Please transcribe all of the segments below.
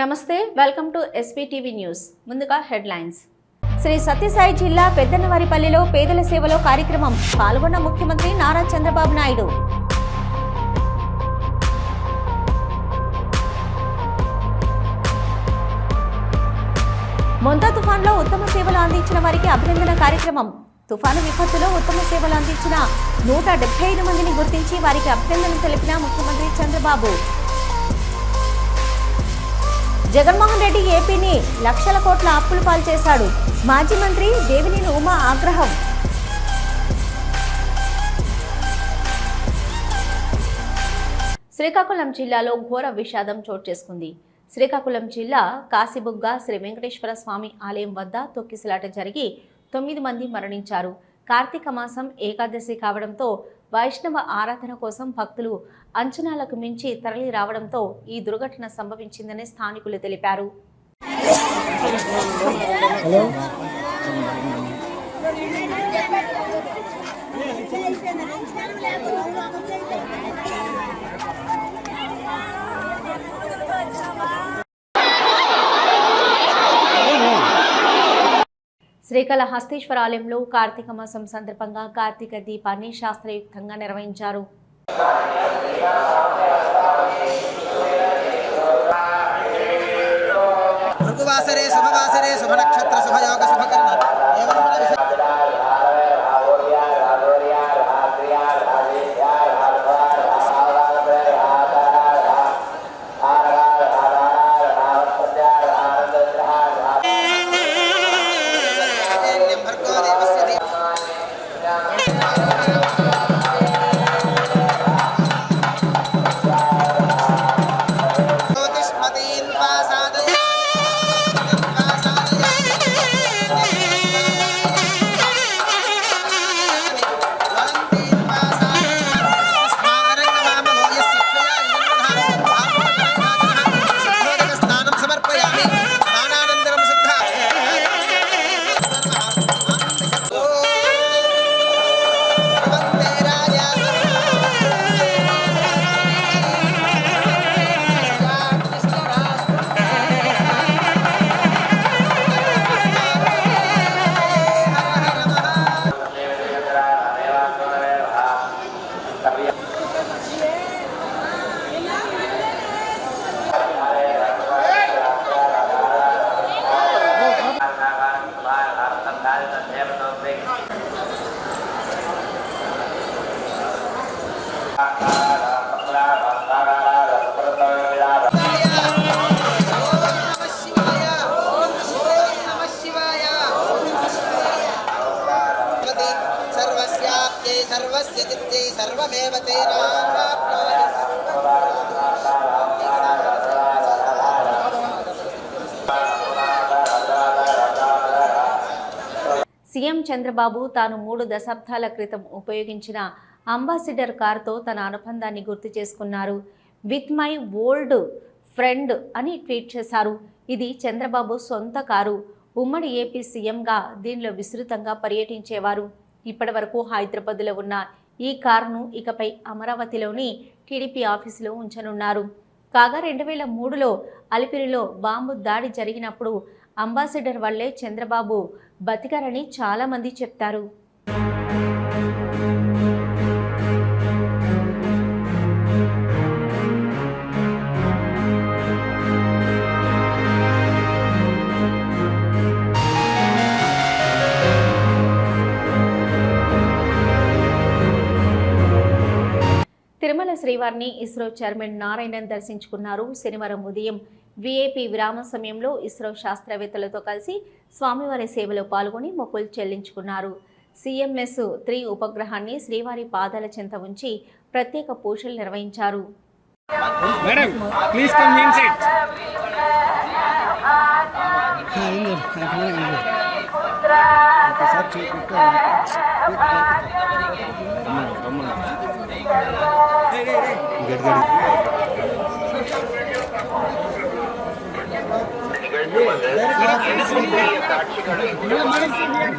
నమస్తే welcome to SPTV news ముందుగా headlines. Shri Sathya Sai జిల్లా పెద్దనవారిపల్లిలో పేదల సేవలో కార్యక్రమం. పాల్గొన్న ముఖ్యమంత్రి నారా చంద్రబాబు నాయుడు. మొంతా తుఫాన్లో ఉత్తమ సేవలు అందించిన వారికి అభినందన కార్యక్రమం. తుఫాను విపత్తులో ఉత్తమ సేవలు అందించిన నూట డెబ్బై ఐదు మందిని గుర్తించి వారికి అభినందనలు తెలిపిన ముఖ్యమంత్రి చంద్రబాబు. జగన్మోహన్ రెడ్డి ఏపీని లక్షల కోట్ల అప్పులు పాలు చేశాడు. మాజీ మంత్రి దేవినేని ఉమా ఆగ్రహం. శ్రీకాకుళం జిల్లాలో ఘోర విషాదం చోటు చేసుకుంది. శ్రీకాకుళం జిల్లా కాశీబుగ్గ శ్రీ వెంకటేశ్వర స్వామి ఆలయం వద్ద తొక్కిసలాట జరిగి తొమ్మిది మంది మరణించారు. కార్తీక మాసం ఏకాదశి కావడంతో వైష్ణవ ఆరాధన కోసం భక్తులు అంచనాలకు మించి తరలి రావడంతో ఈ దుర్ఘటన సంభవించిందని స్థానికులు తెలిపారు. శ్రీకాళహస్తీశ్వర ఆలయంలో కార్తీక మాసం సందర్భంగా కార్తీక దీపాన్ని శాస్త్రయుక్తంగా నిర్వహించారు. भृगुवासरे शुभवासरे शुभ शुभनक्षत्र शुभयोग शुभकर्ण సీఎం చంద్రబాబు తాను మూడు దశాబ్దాల క్రితం ఉపయోగించిన అంబాసిడర్ కారుతో తన అనుబంధాన్ని గుర్తు చేసుకున్నారు. విత్ మై ఓల్డ్ ఫ్రెండ్ అని ట్వీట్ చేశారు. ఇది చంద్రబాబు సొంత కారు. ఉమ్మడి ఏపీ సీఎంగా దీనిలో విస్తృతంగా పర్యటించేవారు. ఇప్పటివరకు హైదరాబాద్లో ఉన్న ఈ కారును ఇకపై అమరావతిలోని టీడీపీ ఆఫీసులో ఉంచనున్నారు. కాగా రెండు వేల మూడులో అలిపిరిలో బాంబు దాడి జరిగినప్పుడు అంబాసిడర్ వల్లే చంద్రబాబు బతికారని చాలామంది చెప్తారు. శ్రీవారిని ఇస్రో చైర్మన్ నారాయణన్ దర్శించుకున్నారు. శనివారం ఉదయం విఐపి విరామ సమయంలో ఇస్రో శాస్త్రవేత్తలతో కలిసి స్వామివారి సేవలో పాల్గొని మొక్కులు చెల్లించుకున్నారు. సిఎంఎస్ త్రీ ఉపగ్రహాన్ని శ్రీవారి పాదాల చెంత ఉంచి ప్రత్యేక పూజలు నిర్వహించారు. ఒకసారి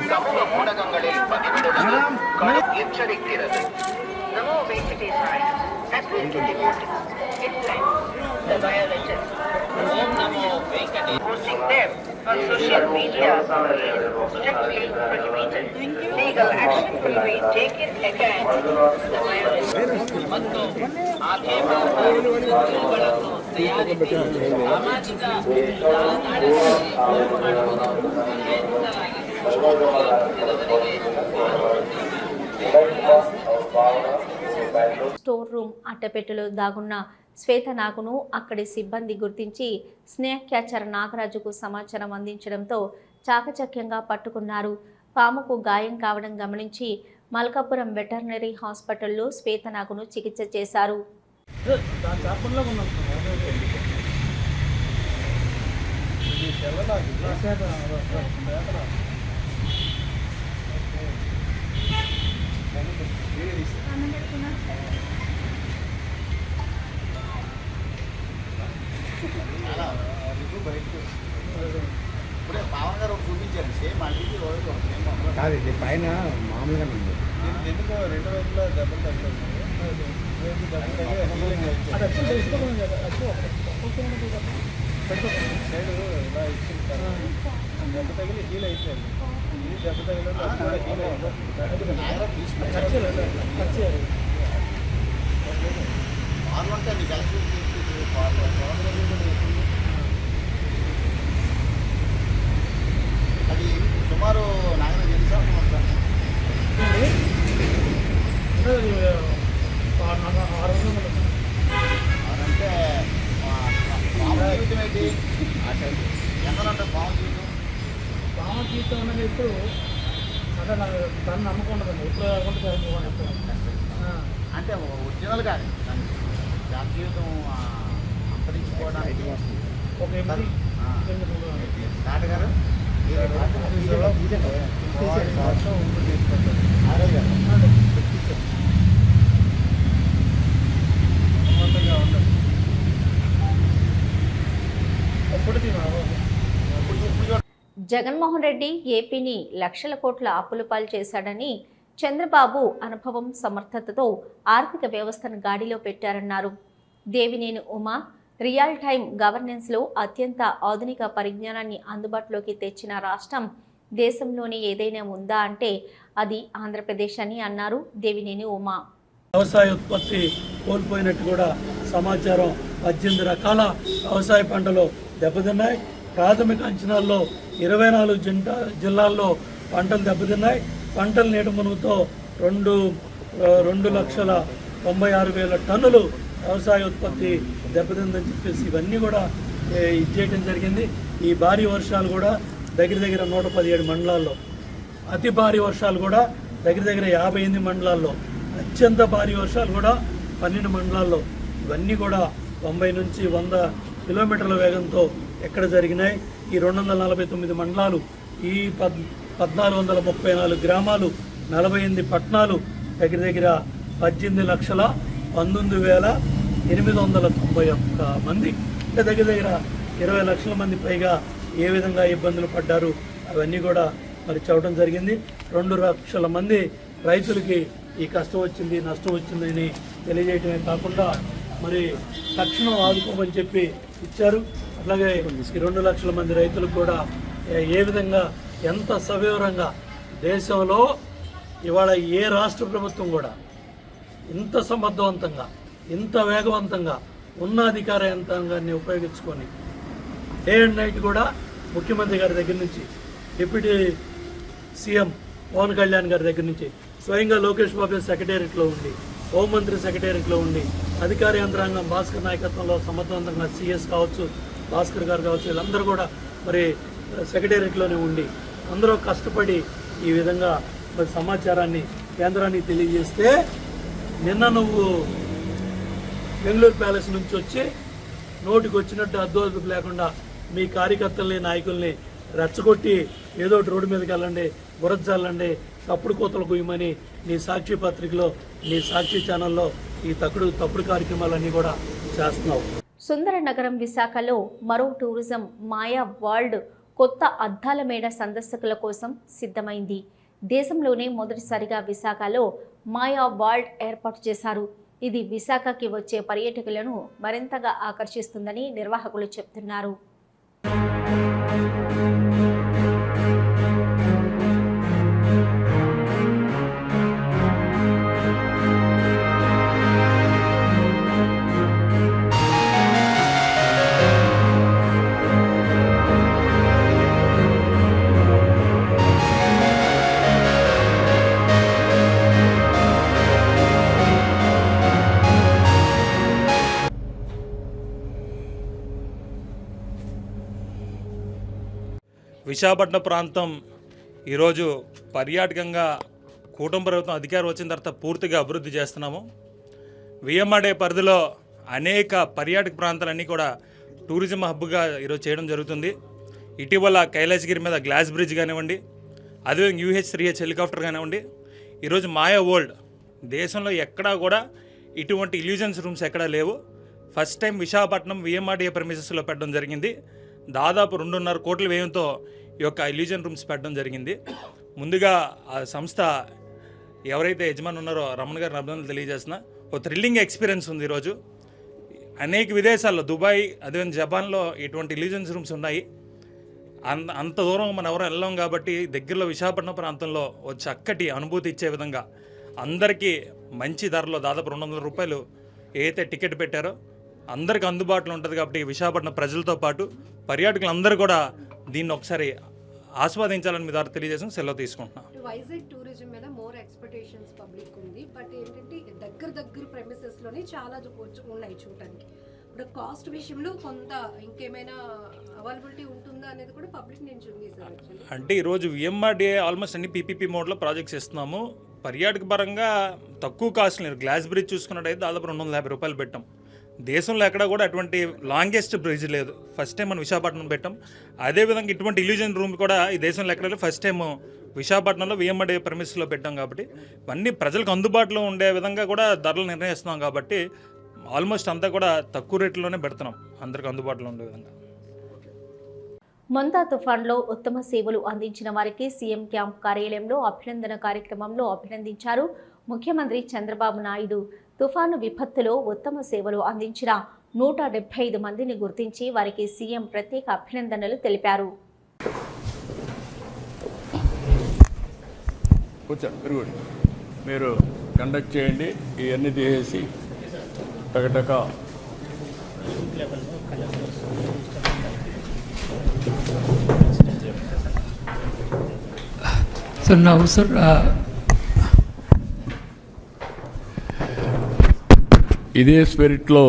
சமூக ஊடகங்களில் பதிவிடுவது எச்சரிக்கிறது The violation Posting them on social media strictly prohibited. Legal action will be taken against the violence. ಮತ್ತು ಆಕ್ಷೇಪಾರ್ಹ ವಸ್ತುಗಳನ್ನು ತಯಾರಿಸಿ ಸಾಮಾಜಿಕ ಜಾಲತಾಣಗಳಲ್ಲಿ ಪೋಸ್ಟ್ ಮಾಡುವುದು ನಿಷೇಧಿಸಲಾಗಿದೆ స్టోర్ రూమ్ అట్టపెట్టెలో దాగున్న శ్వేత నాగును అక్కడి సిబ్బంది గుర్తించి స్నేక్ క్యాచర్ నాగరాజుకు సమాచారం అందించడంతో చాకచక్యంగా పట్టుకున్నారు పాముకు గాయం కావడం గమనించి మల్కాపురం వెటర్నరీ హాస్పిటల్లో శ్వేత నాగును చికిత్స చేశారు కాదు ఇది పైన మామూలుగా ఉంది దీనికి రెండు వైపులా దెబ్బలు తగ్గుతుంది సైడ్ ఇలా ఇచ్చింది దెబ్బ తగిలి హీల్ అయిపోయింది ఇది దెబ్బ తగిలి అది. ఖర్చు హీల్ అయిపోయింది పార్లంటే నీకు అది సుమారు నాయన తెలుసా అంటే పాము జీవితం ఏంటి ఎంతనంటే పాము జీవితం పాము జీవితం అనేది అంటే నాకు దాన్ని నమ్మకం ఉండదండి ఎప్పుడు అంటే ఒరిజినల్ కానీ దాని జీవితం ఆ, అంతరించిపోవడానికి ఒక ఎనిమిది ఆ. ఎనిమిది రోజులు. నాటగారు జగన్మోహన్ రెడ్డి ఏపీని లక్షల కోట్ల అప్పుల పాలు చేశాడని చంద్రబాబు అనుభవం సమర్థతతో ఆర్థిక వ్యవస్థను గాడిలో పెట్టారన్నారు. దేవినేని ఉమా రియల్ టైం గవర్నెన్స్లో అత్యంత ఆధునిక పరిజ్ఞానాన్ని అందుబాటులోకి తెచ్చిన రాష్ట్రం దేశంలోనే ఏదైనా ఉందా అంటే అది ఆంధ్రప్రదేశ్ అని అన్నారు దేవినేని ఉమా. వ్యవసాయ ఉత్పత్తి కోల్పోయినట్టు కూడా సమాచారం పద్దెనిమిది రకాల వ్యవసాయ పంటలు దెబ్బతిన్నాయి. ప్రాథమిక అంచనాల్లో ఇరవై నాలుగు జింట జిల్లాల్లో పంటలు దెబ్బతిన్నాయి. పంటల నీటి మునుగుతో రెండు రెండు లక్షల తొంభై ఆరు వేల టన్నులు వ్యవసాయ ఉత్పత్తి దెబ్బతిందని చెప్పేసి ఇవన్నీ కూడా ఇచ్చేయటం జరిగింది. ఈ భారీ వర్షాలు కూడా దగ్గర దగ్గర నూట పదిహేడు మండలాల్లో అతి భారీ వర్షాలు కూడా దగ్గర దగ్గర యాభై ఎనిమిది మండలాల్లో అత్యంత భారీ వర్షాలు కూడా పన్నెండు మండలాల్లో. ఇవన్నీ కూడా తొంభై నుంచి వంద కిలోమీటర్ల వేగంతో ఎక్కడ జరిగినాయి? ఈ రెండు వందల నలభై తొమ్మిది మండలాలు ఈ పద్ పద్నాలుగు వందల ముప్పై నాలుగు గ్రామాలు నలభై ఎనిమిది పట్టణాలు దగ్గర దగ్గర పద్దెనిమిది లక్షల పంతొమ్మిది వేల ఎనిమిది వందల తొంభై ఒక్క మంది అంటే దగ్గర దగ్గర ఇరవై లక్షల మంది పైగా ఏ విధంగా ఇబ్బందులు పడ్డారు అవన్నీ కూడా మరి చెప్పడం జరిగింది. రెండు లక్షల మంది రైతులకి ఈ కష్టం వచ్చింది నష్టం వచ్చిందని తెలియజేయటమే కాకుండా మరి తక్షణం ఆదుకోమని చెప్పి ఇచ్చారు. అట్లాగే ఈ రెండు లక్షల మంది రైతులకు కూడా ఏ- ఏ విధంగా ఎంత సవివరంగా దేశంలో ఇవాళ ఏ రాష్ట్ర ప్రభుత్వం కూడా ఇంత సమర్థవంతంగా ఇంత వేగవంతంగా ఉన్న అధికార యంత్రాంగాన్ని ఉపయోగించుకొని డే అండ్ నైట్ కూడా ముఖ్యమంత్రి గారి దగ్గర నుంచి డిప్యూటీ సీఎం పవన్ కళ్యాణ్ గారి దగ్గర నుంచి స్వయంగా లోకేష్ బాబు సెక్రటేరియట్లో ఉండి హోంమంత్రి సెక్రటేరియట్లో ఉండి అధికార యంత్రాంగం భాస్కర్ నాయకత్వంలో సమర్థవంతంగా సీఎస్ కావచ్చు భాస్కర్ గారు కావచ్చు వీళ్ళందరూ కూడా మరి సెక్రటేరియట్లోనే ఉండి అందరూ కష్టపడి ఈ విధంగా మరి సమాచారాన్ని కేంద్రానికి తెలియజేస్తే నిన్న నువ్వు బెంగళూరు ప్యాలెస్ నుంచి వచ్చి నోటికి వచ్చినట్టు అద్దోదుకు లేకుండా మీ కార్యకర్తల్ని నాయకుల్ని రెచ్చగొట్టి ఏదో రోడ్డు మీదకి వెళ్ళండి బురద తప్పుడు కోతలు గుయ్యమని నీ సాక్షి పత్రికలో నీ సాక్షి ఛానల్లో ఈ తప్పుడు తప్పుడు కార్యక్రమాలన్నీ కూడా చేస్తున్నావు. సుందర నగరం విశాఖలో మరో టూరిజం మాయా వరల్డ్ కొత్త అద్దాల మేడ సందర్శకుల కోసం సిద్ధమైంది. దేశంలోనే మొదటిసారిగా విశాఖలో మాయా వరల్డ్ ఏర్పాటు చేశారు. ఇది విశాఖకి వచ్చే పర్యాటకులను మరింతగా ఆకర్షిస్తుందని నిర్వాహకులు చెప్తున్నారు. విశాఖపట్నం ప్రాంతం ఈరోజు పర్యాటకంగా కూటమి ప్రభుత్వం అధికారం వచ్చిన తర్వాత పూర్తిగా అభివృద్ధి చేస్తున్నాము. విఎంఆర్డే పరిధిలో అనేక పర్యాటక ప్రాంతాలన్నీ కూడా టూరిజం హబ్గా ఈరోజు చేయడం జరుగుతుంది. ఇటీవల కైలాసగిరి మీద గ్లాస్ బ్రిడ్జ్ కానివ్వండి అదేవిధంగా యూహెచ్ త్రీ హెచ్ హెలికాప్టర్ కానివ్వండి ఈరోజు మాయా వరల్డ్ దేశంలో ఎక్కడా కూడా ఇటువంటి ఇల్యూజన్స్ రూమ్స్ ఎక్కడా లేవు. ఫస్ట్ టైం విశాఖపట్నం విఎంఆర్డీఏ ప్రమిసెస్లో పెట్టడం జరిగింది. దాదాపు రెండున్నర కోట్ల వ్యయంతో ఈ యొక్క ఇల్యూజన్ రూమ్స్ పెట్టడం జరిగింది. ముందుగా ఆ సంస్థ ఎవరైతే యజమాని ఉన్నారో రమణ గారిని అభినందనలు తెలియజేస్తున్నా. ఒక థ్రిల్లింగ్ ఎక్స్పీరియన్స్ ఉంది ఈరోజు. అనేక విదేశాల్లో దుబాయ్ అదే జపాన్లో ఇటువంటి ఇల్యూజన్స్ రూమ్స్ ఉన్నాయి. అంత అంత దూరం మనం ఎవరు వెళ్ళాం కాబట్టి దగ్గరలో విశాఖపట్నం ప్రాంతంలో ఓ చక్కటి అనుభూతి ఇచ్చే విధంగా అందరికీ మంచి ధరలో దాదాపు రెండు వందల రూపాయలు ఏదైతే టికెట్ పెట్టారో అందరికి అందుబాటులో ఉంటుంది కాబట్టి విశాఖపట్నం ప్రజలతో పాటు పర్యాటకులు అందరూ కూడా దీన్ని ఒకసారి ఆస్వాదించాలని మీ ద్వారా తెలియజేసి సెలవు తీసుకుంటున్నాను వైజాగ్ టూరిజం మీద మోర్ ఎక్స్పెక్టేషన్స్ పబ్లిక్ ఉంది. బట్ ఏంటంటే దగ్గర దగ్గర ప్రెమిసెస్లోనే చాలా ఉన్నాయి చూడటానికి. ఇప్పుడు కాస్ట్ విషయంలో కొంత ఇంకేమైనా అవైలబిలిటీ ఉంటుందా అనేది కూడా పబ్లిక్ యాక్చువల్లీ అంటే ఈరోజు విఎంఆర్డీఏ ఆల్మోస్ట్ అన్ని పీపీపీ మోడ్లో ప్రాజెక్ట్స్ ఇస్తున్నాము పర్యాటక పరంగా తక్కువ కాస్ట్ లేదు. గ్లాస్ బ్రిడ్జ్ చూసుకున్నట్టయితే దాదాపు రెండు వందల యాభై రూపాయలు పెట్టాం. దేశంలో ఎక్కడ కూడా అటువంటి లాంగెస్ట్ బ్రిడ్జ్ లేదు. ఫస్ట్ టైం మనం విశాఖపట్నం పెట్టాం. అదేవిధంగా ఇటువంటి ఇల్యూజన్ రూమ్ కూడా ఈ దేశంలో ఎక్కడ లేదు. ఫస్ట్ టైం విశాఖపట్నంలో విఎంఆర్డీఏ ప్రెమిస్లో పెట్టాం కాబట్టి ఇవన్నీ ప్రజలకు అందుబాటులో ఉండే విధంగా కూడా ధరలు నిర్ణయిస్తున్నాం కాబట్టి ఆల్మోస్ట్ అంతా కూడా తక్కువ రేట్లోనే పెడుతున్నాం. అందరికి అందుబాటులో ఉండే విధంగా. మొంతా తుఫాన్లో ఉత్తమ సేవలు అందించిన వారికి సీఎం క్యాంప్ కార్యాలయంలో అభినందన కార్యక్రమంలో అభినందించారు ముఖ్యమంత్రి చంద్రబాబు నాయుడు. తుఫాను విపత్తులో ఉత్తమ సేవలు అందించిన నూట డెబ్బై ఐదు మందిని గుర్తించి వారికి సీఎం ప్రత్యేక అభినందనలు తెలిపారు. కూర్చోండి వెరీ గుడ్ మీరు కండక్ట్ చేయండి ఇవన్నీ తీసేసి టకటక. So now, sir, uh, ఇదే స్పిరిట్లో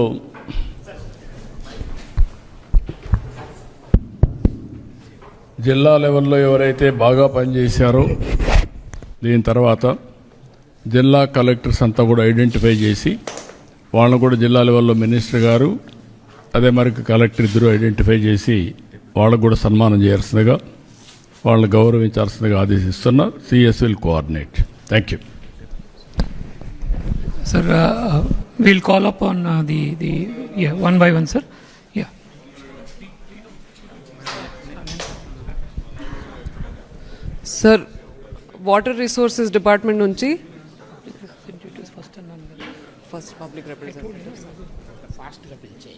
జిల్లా లెవెల్లో ఎవరైతే బాగా పనిచేశారో దీని తర్వాత జిల్లా కలెక్టర్స్ అంతా కూడా ఐడెంటిఫై చేసి వాళ్ళని కూడా జిల్లా లెవెల్లో మినిస్టర్ గారు అదే మరి కలెక్టర్ ఇద్దరు ఐడెంటిఫై చేసి వాళ్ళకు కూడా సన్మానం చేయాల్సిందిగా వాళ్ళని గౌరవించాల్సిందిగా ఆదేశిస్తున్నారు CS will coordinate. Thank you. Sir We'll call upon uh, the, the, yeah, one by one, sir. Yeah. Sir, Water Resources Department unchi. First public representative. Fast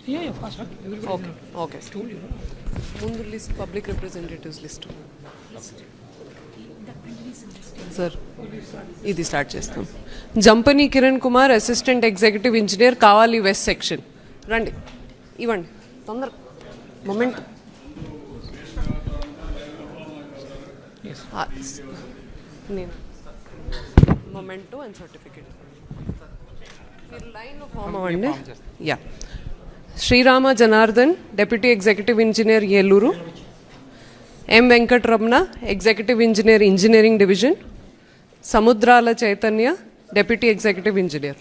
Yeah, yeah, fast. Okay, okay. Mundu list, public representatives list. list. Sir ఇది start చేస్తాం. Jampani Kiran Kumar assistant executive engineer Kavali west section రండి. ఇవ్వండి. తొందర. Moment నేను. Memento and certificate మీరు లైన్లో form అవ్వండి. Yeah Srirama Janardhan deputy executive engineer Eluru. M Venkataramana executive engineer engineering division Samudrala Chaitanya deputy executive engineer.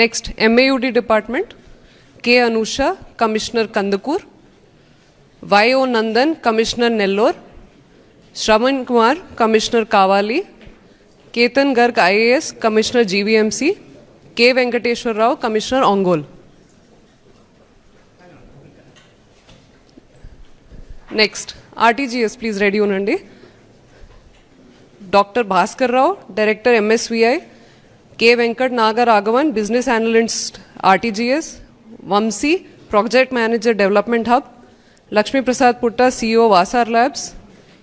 Next MAUD department K Anusha commissioner Kandukur YO Nandan commissioner Nellore Shravan Kumar commissioner Kavali Ketan Garg IAS commissioner GVMC K Venkateswararao commissioner Ongole. Next RTGS please ready ఉండండి doctor Bhaskar Rao director MSVI K Venkat Nagaraghavan business analyst RTGS Vamsi project manager development hub Lakshmiprasad Putta CEO Vassar labs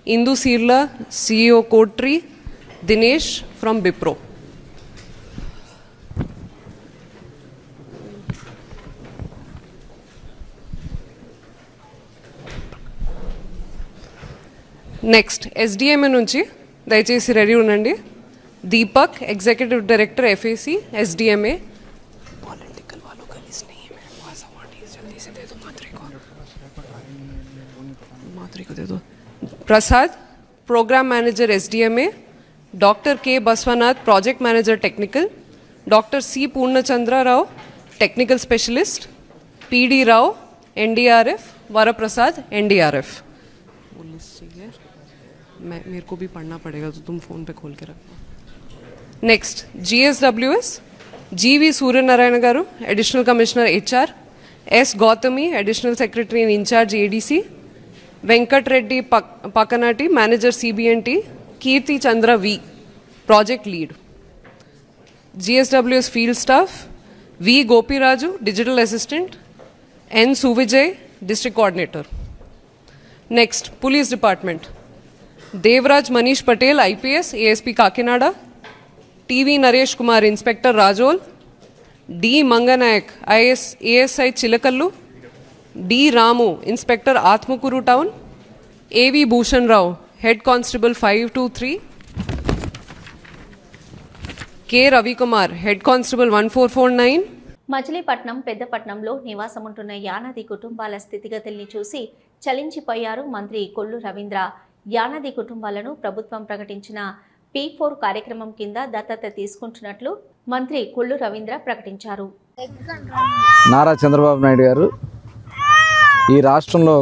Indu Seerla CEO కోట్రీ Dinesh from బిప్రో Next SDMA नीचे दयचे ready uh Deepak executive director FAC SDMA Prasad programme manager SDMA doctor K Basavanath project manager technical doctor C Purnachandra Rao technical specialist PD Rao NDRF Varaprasad NDRF मैं मेरे को भी पढ़ना पड़ेगा तो तुम phone पे खोल के रखना next GSWS GV Suryanarayana garu additional commissioner HR S Gautami additional secretary in incharge ADC Venkatreddy పక్ Pakkanati manager CBNT Keerthi Chandra V project lead GSWS field staff V Gopiraju digital assistant N Suvijay district coordinator next police department Devaraj Manish Patel IPS ASP Kakinada TV Naresh Kumar inspector Razole D Manganayak IS ASI Chilakallu D Ramu inspector Atmakur town AV Bhushan Rao head constable five two three K Ravikumar head constable one four four nine. Machilipatnam పెద్దపట్నంలో నివాసముంటున్న యానాది కుటుంబాల స్థితిగతుల్ని చూసి చలించిపోయారు మంత్రి కొల్లు రవీంద్ర. యానాది కుటుంబాలను ప్రభుత్వం ప్రకటించిన P four కార్యక్రమం కింద దత్తత తీసుకుంటున్నట్లు మంత్రి కొల్లు రవీంద్ర ప్రకటించారు. నారా చంద్రబాబు నాయుడు గారు ఈ రాష్ట్రంలో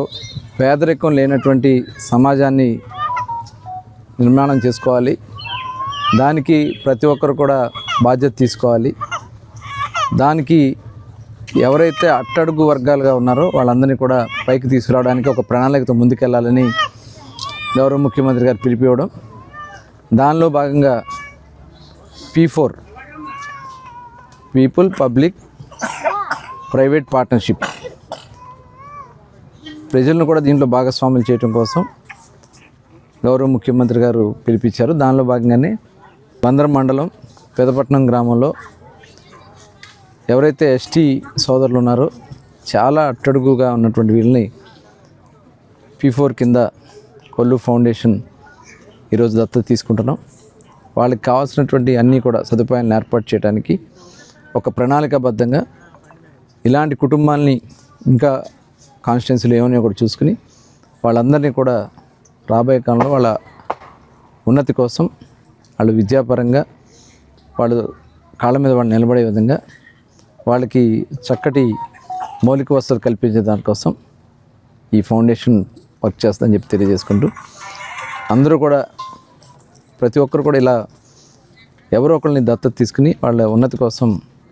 పేదరికం లేనటువంటి సమాజాన్ని నిర్మాణం చేసుకోవాలి. దానికి ప్రతి ఒక్కరు కూడా బాధ్యత తీసుకోవాలి. దానికి ఎవరైతే అట్టడుగు వర్గాలుగా ఉన్నారో వాళ్ళందరినీ కూడా పైకి తీసుకురావడానికి ఒక ప్రణాళికతో ముందుకెళ్ళాలని గౌరవ ముఖ్యమంత్రి గారు పిలిపివ్వడం. దానిలో భాగంగా P four people public private partnership. ప్రజలను కూడా దీంట్లో భాగస్వాములు చేయడం కోసం గౌరవ ముఖ్యమంత్రి గారు పిలిపించారు. దానిలో భాగంగానే బందర్ మండలం పెదపట్నం గ్రామంలో ఎవరైతే ఎస్టీ సోదరులు ఉన్నారో చాలా అట్టడుగుగా ఉన్నటువంటి వీళ్ళని పీ ఫోర్ కింద కొల్లు ఫౌండేషన్ ఈరోజు దత్తత తీసుకుంటున్నాం. వాళ్ళకి కావాల్సినటువంటి అన్నీ కూడా సదుపాయాలను ఏర్పాటు చేయడానికి ఒక ప్రణాళికాబద్ధంగా ఇలాంటి కుటుంబాలని ఇంకా కాన్స్టిట్యున్సీలు ఏమైనా కూడా చూసుకుని వాళ్ళందరినీ కూడా రాబోయే కాలంలో వాళ్ళ ఉన్నతి కోసం వాళ్ళు విద్యాపరంగా వాళ్ళు కాళ్ళ మీద వాళ్ళు నిలబడే విధంగా వాళ్ళకి చక్కటి మౌలిక వసతులు కల్పించే దానికోసం ఈ ఫౌండేషన్ వర్క్ చేస్తుందని చెప్పి తెలియజేసుకుంటూ అందరూ కూడా ప్రతి ఒక్కరు కూడా ఇలా ఎవరో ఒకరిని దత్తత తీసుకుని వాళ్ళ ఉన్నతి కోసం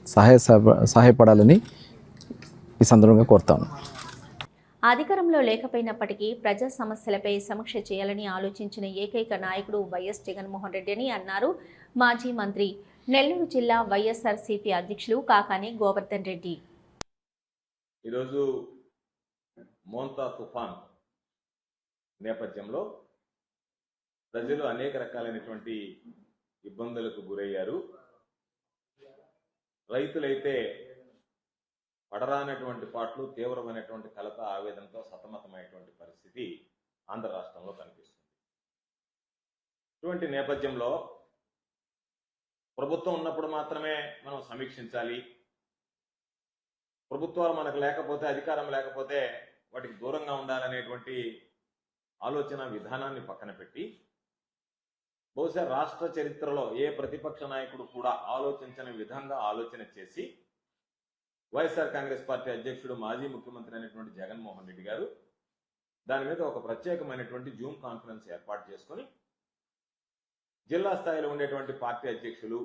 సహాయ సహ- సహాయపడాలని ఈ సందర్భంగా కోరుతాను అధికారంలో లేకపోయినప్పటికీ ప్రజా సమస్యలపై సమీక్ష చేయాలని ఆలోచించిన ఏకైక నాయకుడు వైఎస్ జగన్మోహన్ రెడ్డి అని అన్నారు మాజీ మంత్రి. నెల్లూరు జిల్లా వైఎస్ఆర్సీపీ అధ్యక్షులు కాకాని గోవర్ధన్ రెడ్డి. ఈరోజు మోంతా తుఫాన్ నేపథ్యంలో ప్రజలు అనేక రకాలైనటువంటి ఇబ్బందులకు గురయ్యారు. రైతులైతే పడరానటువంటి పాటలు తీవ్రమైనటువంటి కలత ఆవేదనతో సతమతమైనటువంటి పరిస్థితి ఆంధ్ర రాష్ట్రంలో కనిపిస్తుంది. ఇటువంటి నేపథ్యంలో ప్రభుత్వం ఉన్నప్పుడు మాత్రమే మనం సమీక్షించాలి. ప్రభుత్వాలు మనకు లేకపోతే అధికారం లేకపోతే వాటికి దూరంగా ఉండాలనేటువంటి ఆలోచన విధానాన్ని పక్కన పెట్టి బహుశా రాష్ట్ర చరిత్రలో ఏ ప్రతిపక్ష నాయకుడు కూడా ఆలోచించని విధంగా ఆలోచన చేసి వైఎస్ఆర్ కాంగ్రెస్ పార్టీ అధ్యక్షుడు మాజీ ముఖ్యమంత్రి అయినటువంటి జగన్మోహన్ రెడ్డి గారు దాని మీద ఒక ప్రత్యేకమైనటువంటి జూమ్ కాన్ఫరెన్స్ ఏర్పాటు చేసుకుని జిల్లా స్థాయిలో ఉండేటువంటి పార్టీ అధ్యక్షులు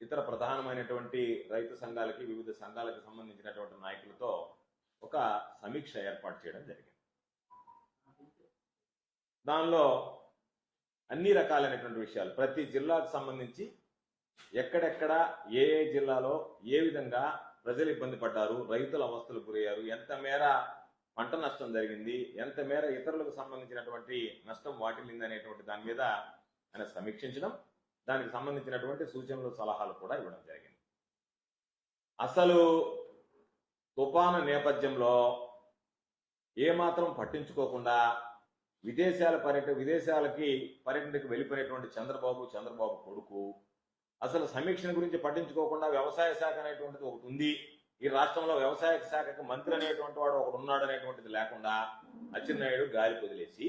ఇతర ప్రధానమైనటువంటి రైతు సంఘాలకి వివిధ సంఘాలకు సంబంధించినటువంటి నాయకులతో ఒక సమీక్ష ఏర్పాటు చేయడం జరిగింది. దానిలో అన్ని రకాలైనటువంటి విషయాలు. ప్రతి జిల్లాకు సంబంధించి ఎక్కడెక్కడ ఏ ఏ జిల్లాలో ఏ విధంగా ప్రజలు ఇబ్బంది పడ్డారు రైతుల అవస్థలు గురయ్యారు ఎంత మేర పంట నష్టం జరిగింది ఎంత మేర ఇతరులకు సంబంధించినటువంటి నష్టం వాటిల్లింది అనేటువంటి దాని మీద ఆయన సమీక్షించడం దానికి సంబంధించినటువంటి సూచనలు సలహాలు కూడా ఇవ్వడం జరిగింది. అసలు తుఫాను నేపథ్యంలో ఏమాత్రం పట్టించుకోకుండా విదేశాల పర్యటన విదేశాలకి పర్యటనకు వెళ్ళిపోయినటువంటి చంద్రబాబు చంద్రబాబు కొడుకు. అసలు సమీక్షణ గురించి పట్టించుకోకుండా వ్యవసాయ శాఖ అనేటువంటిది ఒకటి ఉంది. ఈ రాష్ట్రంలో వ్యవసాయ శాఖకు మంత్రి అనేటువంటి వాడు ఒకడు ఉన్నాడు అనేటువంటిది లేకుండా అచ్చెన్నాయుడు గాలి వదిలేసి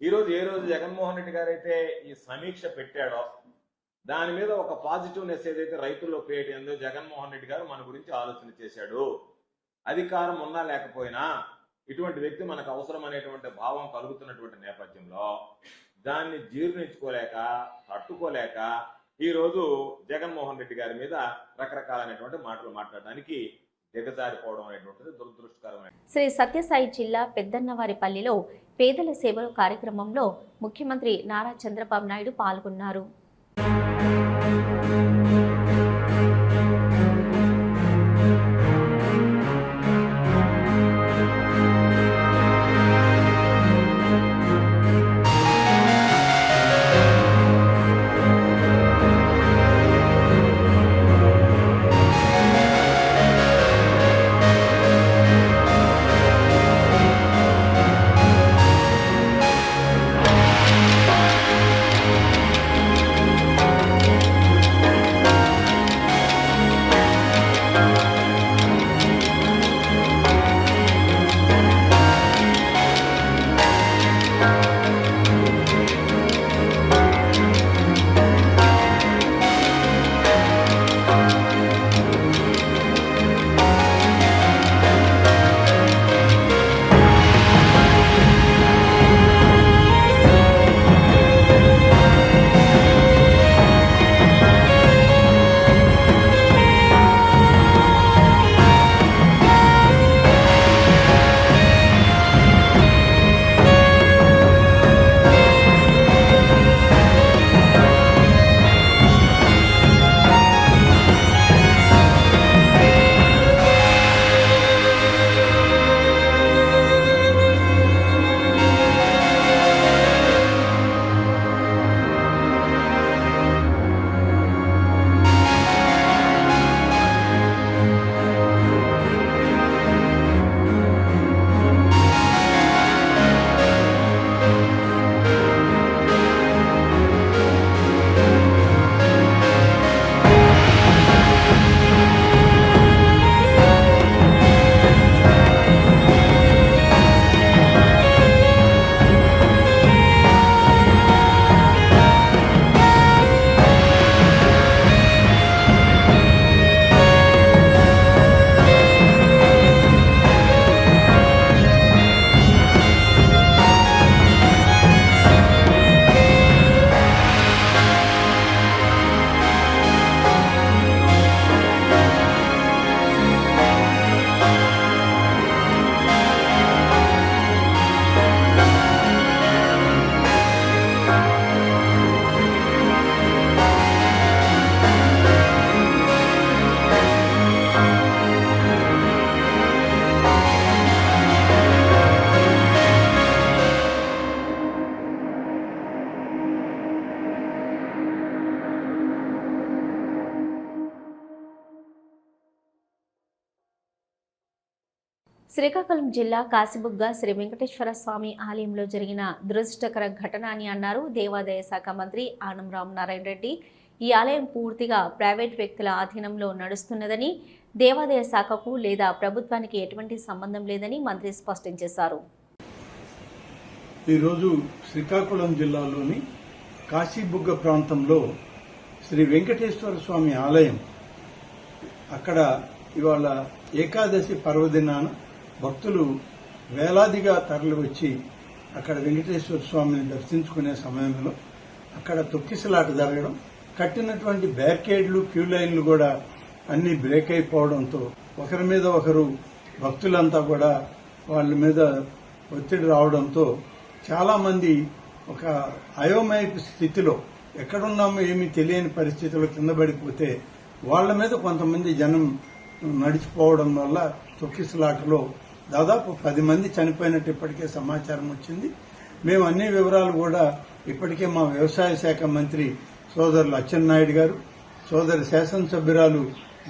ఈరోజు ఏ రోజు జగన్మోహన్ రెడ్డి గారు అయితే ఈ సమీక్ష పెట్టాడో దాని మీద ఒక పాజిటివ్నెస్ ఏదైతే రైతుల్లో క్రియేట్ అయిందో జగన్మోహన్ రెడ్డి గారు మన గురించి ఆలోచన చేశాడు. అధికారం ఉన్నా లేకపోయినా ఇటువంటి వ్యక్తి మనకు అవసరం అనేటువంటి భావం కలుగుతున్నటువంటి నేపథ్యంలో దాన్ని జీర్ణించుకోలేక తట్టుకోలేక ఈరోజు జగన్మోహన్ రెడ్డి గారి మీద రకరకాలైనటువంటి మాటలు మాట్లాడడానికి దిగజారిపోవడం అనేటువంటిది దురదృష్టకరమైన శ్రీ సత్యసాయి జిల్లా పెద్దన్నవారిపల్లిలో పేదల సేవలు కార్యక్రమంలో ముఖ్యమంత్రి నారా చంద్రబాబు నాయుడు పాల్గొన్నారు. శ్రీకాకుళం జిల్లా కాశీబుగ్గ శ్రీ వెంకటేశ్వర స్వామి ఆలయంలో జరిగిన దురదృష్టకర ఘటన అని అన్నారు దేవాదాయ శాఖ మంత్రి ఆనం రామనారాయణ రెడ్డి. ఈ ఆలయం పూర్తిగా ప్రైవేట్ వ్యక్తుల ఆధీనంలో నడుస్తున్నదని దేవాదాయ శాఖకు లేదా ప్రభుత్వానికి ఎటువంటి సంబంధం లేదని మంత్రి స్పష్టం చేశారు. ఈరోజు శ్రీకాకుళం జిల్లాలోని కాశీబుగ్గ ప్రాంతంలో శ్రీ వెంకటేశ్వర స్వామి ఆలయం అక్కడ ఇవాళ ఏకాదశి పర్వదినాన భక్తులు వేలాదిగా తరలి వచ్చి అక్కడ వెంకటేశ్వర స్వామిని దర్శించుకునే సమయంలో అక్కడ తొక్కిసలాట జరగడం కట్టినటువంటి బ్యారికేడ్లు క్యూ లైన్లు కూడా అన్ని బ్రేక్ అయిపోవడంతో ఒకరి మీద ఒకరు భక్తులంతా కూడా వాళ్ళ మీద ఒత్తిడి రావడంతో చాలామంది ఒక అయోమయపు స్థితిలో ఎక్కడున్నామో ఏమీ తెలియని పరిస్థితిలో కింద పడిపోతే వాళ్ళ మీద కొంతమంది జనం నడిచిపోవడం వల్ల తొక్కిసలాటలో దాదాపు పది మంది చనిపోయినట్టు ఇప్పటికే సమాచారం వచ్చింది. మేము అన్ని వివరాలు కూడా ఇప్పటికే మా వ్యవసాయ శాఖ మంత్రి సోదరులు అచ్చెన్నాయుడు గారు సోదరి శాసనసభ్యురాలు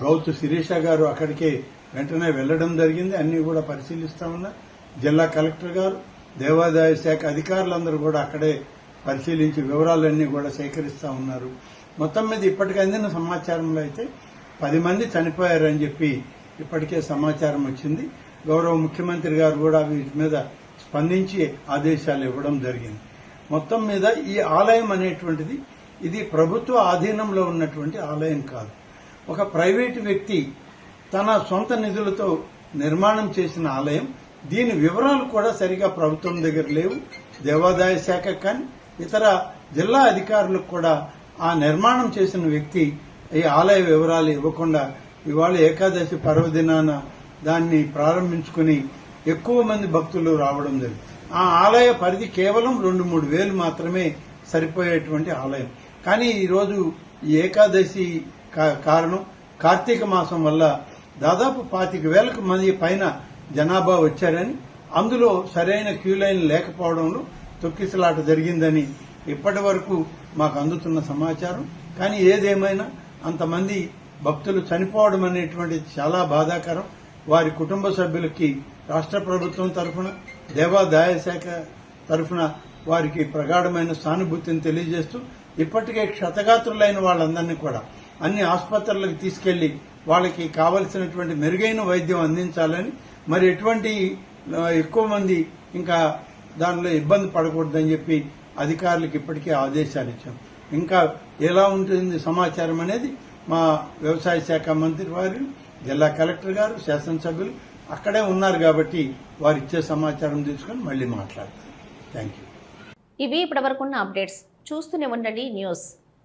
గౌతు శిరీష గారు అక్కడికే వెంటనే వెళ్ళడం జరిగింది. అన్ని కూడా పరిశీలిస్తా ఉన్నారు జిల్లా కలెక్టర్ గారు దేవాదాయ శాఖ అధికారులందరూ కూడా అక్కడే పరిశీలించి వివరాలన్నీ కూడా సేకరిస్తా ఉన్నారు. మొత్తం మీద ఇప్పటికి అందిన సమాచారంలో అయితే పది మంది చనిపోయారని చెప్పి ఇప్పటికే సమాచారం వచ్చింది. గౌరవ ముఖ్యమంత్రి గారు కూడా వీటి మీద స్పందించి ఆదేశాలు ఇవ్వడం జరిగింది. మొత్తం మీద ఈ ఆలయం అనేటువంటిది ఇది ప్రభుత్వ ఆధీనంలో ఉన్నటువంటి ఆలయం కాదు. ఒక ప్రైవేటు వ్యక్తి తన సొంత నిధులతో నిర్మాణం చేసిన ఆలయం దీని వివరాలు కూడా సరిగా ప్రభుత్వం దగ్గర లేవు. దేవాదాయ శాఖ కానీ ఇతర జిల్లా అధికారులకు కూడా ఆ నిర్మాణం చేసిన వ్యక్తి ఈ ఆలయ వివరాలు ఇవ్వకుండా ఇవాళ ఏకాదశి పర్వదినాన దాన్ని ప్రారంభించుకుని ఎక్కువ మంది భక్తులు రావడం జరిగింది. ఆ ఆలయ పరిధి కేవలం రెండు మూడు వేలు మాత్రమే సరిపోయేటువంటి ఆలయం. కానీ ఈరోజు ఈ ఏకాదశి కా- కారణం కార్తీక మాసం వల్ల దాదాపు పాతిక వేలకు మంది పైన జనాభా వచ్చారని అందులో సరైన క్యూ లైన్ లేకపోవడంలో తొక్కిసలాట జరిగిందని ఇప్పటి వరకు మాకు అందుతున్న సమాచారం. కానీ ఏదేమైనా అంతమంది భక్తులు చనిపోవడం అనేటువంటిది చాలా బాధాకరం. వారి కుటుంబ సభ్యులకి రాష్ట్ర ప్రభుత్వం తరఫున దేవాదాయ శాఖ తరఫున వారికి ప్రగాఢమైన సానుభూతిని తెలియజేస్తూ ఇప్పటికే క్షతగాత్రులైన వాళ్ళందరినీ కూడా అన్ని ఆసుపత్రులకు తీసుకెళ్ళి వాళ్ళకి కావలసినటువంటి మెరుగైన వైద్యం అందించాలని మరి ఎటువంటి ఎక్కువ మంది ఇంకా దానిలో ఇబ్బంది పడకూడదని చెప్పి అధికారులకు ఇప్పటికే ఆదేశాలు ఇచ్చాం. ఇంకా ఎలా ఉంటుంది సమాచారం అనేది మా వ్యవసాయ శాఖ మంత్రి వారిని జిల్లా కలెక్టర్ గారు శాసనసభ్యులు అక్కడే ఉన్నారు కాబట్టి వారు ఇచ్చే సమాచారం తీసుకొని మళ్ళీ మాట్లాడతారు. థ్యాంక్ యూ ఇవి ఇప్పటివరకున్న అప్డేట్స్. చూస్తూనే ఉండండి న్యూస్.